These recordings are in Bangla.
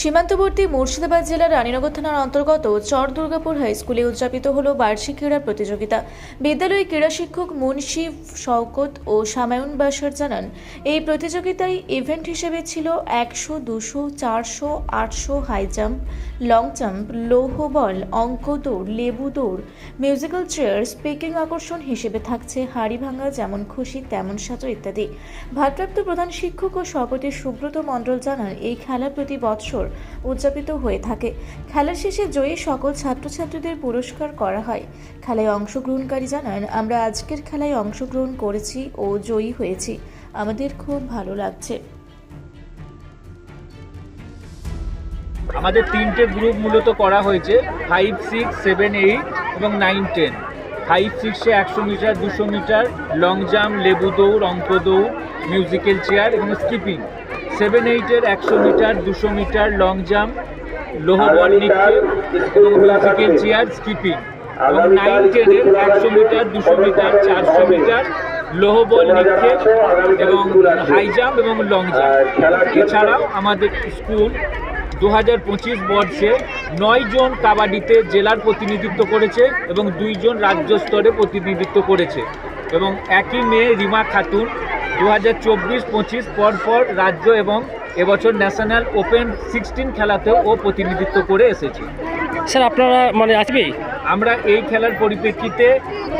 সীমান্তবর্তী মুর্শিদাবাদ জেলার রানীনগর থানার অন্তর্গত চর দুর্গাপুর হাই স্কুলে উদযাপিত হল বার্ষিক ক্রীড়া প্রতিযোগিতা। বিদ্যালয়ে ক্রীড়া শিক্ষক মুন্সি শওকত ও সামায়ুন বাসার জানান, এই প্রতিযোগিতায় ইভেন্ট হিসেবে ছিল একশো, দুশো, চারশো, আটশো হাই জাম্প, লং জাম্প, লৌহ বল, অঙ্ক দৌড়, লেবু দৌড়, মিউজিক্যাল চেয়ার, স্পিকিং আকর্ষণ হিসেবে থাকছে হাড়ি ভাঙা যেমন খুশি, তেমন সাজো ইত্যাদি। ভারপ্রাপ্ত প্রধান শিক্ষক ও সভাপতি সুব্রত মণ্ডল জানান, এই খেলা প্রতি বৎসর উদযাপিত হয়ে থাকে। খেলার শেষে জয়ী সকল ছাত্রছাত্রীদের পুরস্কার করা হয়। খেলায় অংশগ্রহণকারী জানান, আমরা আজকের খেলায় অংশগ্রহণ করেছি ও জয়ী হয়েছি। আমাদের খুব ভালো লাগছে। আমাদের তিনটে গ্রুপ মূলত করা হয়েছে ফাইভ সিক্স সেভেন এইট এবং নাইন টেন ফাইভ সিক্সে একশো মিটার, দুশো মিটার লং জাম্প লেবু দৌড়, অঙ্ক দৌড় মিউজিক্যাল চেয়ার এবং স্কিপিং সেভেন এইটের একশো মিটার, দুশো মিটার লং জাম্প লোহ বল নিক্ষেপ এবং চেয়ার স্কিপিং এবং নাইন টেনের একশো মিটার, দুশো মিটার, চারশো মিটার লোহ বল নিক্ষেপ এবং হাই জাম্প এবং লং জাম্প এছাড়াও আমাদের স্কুল দু হাজার পঁচিশ বর্ষে নয়জন কাবাডিতে জেলার প্রতিনিধিত্ব করেছে এবং দুইজন রাজ্য স্তরে প্রতিনিধিত্ব করেছে। এবং একই মেয়ে রিমা খাতুন দু হাজার চব্বিশ পঁচিশ পরপর রাজ্য এবং এবছর ন্যাশনাল ওপেন সিক্সটিন খেলাতেও ও প্রতিনিধিত্ব করে এসেছে। স্যার আপনারা মানে আসবে আমরা এই খেলার পরিপ্রেক্ষিতে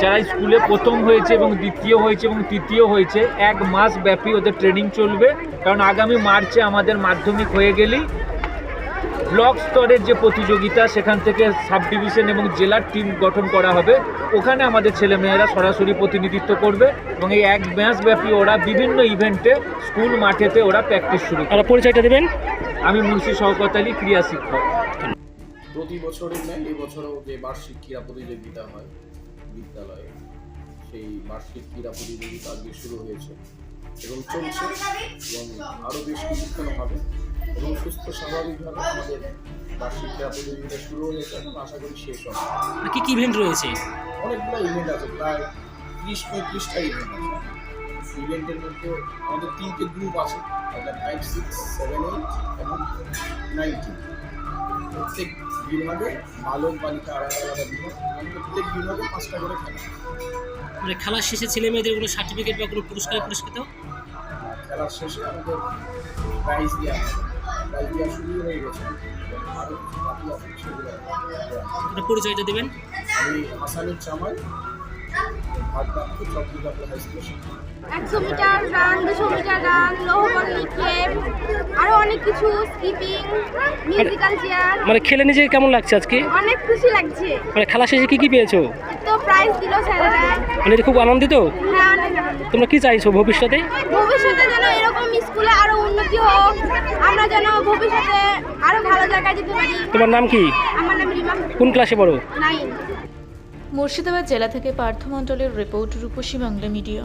যারা স্কুলে প্রথম হয়েছে এবং দ্বিতীয় হয়েছে এবং তৃতীয় হয়েছে এক মাস ব্যাপী ওদের ট্রেনিং চলবে। কারণ আগামী মার্চে আমাদের মাধ্যমিক হয়ে গেলেই ব্লক স্তরের যে প্রতিযোগিতা সেখান থেকে সাব ডিভিশন এবং জেলার টিম গঠন করা হবে। ওখানে আমাদের ছেলেমেয়েরা সরাসরি প্রতিনিধিত্ব করবে এবং এই এক মাস ব্যাপী ওরা বিভিন্ন ইভেন্টে স্কুল মাঠেতে ওরা প্র্যাকটিস শুরু আপনারা পরিচয়টা দেবেন? আমি মুন্সি শওকত আলী ক্রিয়া শিক্ষক। প্রতি বছরের ন্যায় এবছরও যে বার্ষিক ক্রীড়া প্রতিযোগিতা হয় বিদ্যালয়ে সেই বার্ষিক ক্রীড়া প্রতিযোগিতা আজকে শুরু হয়েছে এবং চলছে এবং আরও বেশ কিছুক্ষণ হবে। এবং সুস্থ স্বাভাবিকভাবে আমাদের বার্ষিক ক্রীড়া প্রতিযোগিতা শুরু হয়েছে এবং আশা করি শেষ হবে। কি কি ইভেন্ট রয়েছে? অনেকগুলো ইভেন্ট আছে প্রায় ত্রিশ পঁয়ত্রিশটা ইভেন্ট আছে। ইভেন্টের মধ্যে আমাদের তিনটে গ্রুপ আছে অর্থাৎ ফাইভ সিক্স সেভেন এইট এবং নাইনটিন প্রত্যেক বিভাগে বালক বালিকা আলাদা আলাদা বিভাগ। প্রত্যেক বিভাগে পাঁচটা করে খেলা মানে খেলার শেষে ছেলে মেয়েদের কোনো সার্টিফিকেট বা কোনো পুরস্কার পুরস্কৃত খেলার শেষে আমাদের প্রাইজ দেওয়া হবে প্রাইজ দেওয়া শুরু হয়ে গেছে আরও কিছু বাকি আছে সেগুলো দেওয়া হবে। আপনার পরিচয়টা দেবেন আমি হাসানুর জামাল একশো মিটার রান দুশো মিটার রান লোহবল নিক্ষেপ আরও অনেক কিছু স্কিপিং মিউজিক্যাল চেয়ার মানে খেলে নিজে কেমন লাগছে আজকে? অনেক খুশি লাগছে। মানে খেলা শেষে কি কি পেয়েছ? তো প্রাইজ দিল স্যারেরা। মানে খুব আনন্দিত? হ্যাঁ অনেক আনন্দ। তোমরা কি চাইছো ভবিষ্যতে? ভবিষ্যতে যেন এরকম স্কুলে আরও উন্নতি হোক আমরা যেন ভবিষ্যতে আরও ভালো জায়গায় যেতে পারি। তোমার নাম কি? আমার নাম রিমা। কোন ক্লাসে পড়ো? নাইন মুর্শিদাবাদ জেলা থেকে পার্থ মণ্ডলের রিপোর্ট রূপসী বাংলা মিডিয়া।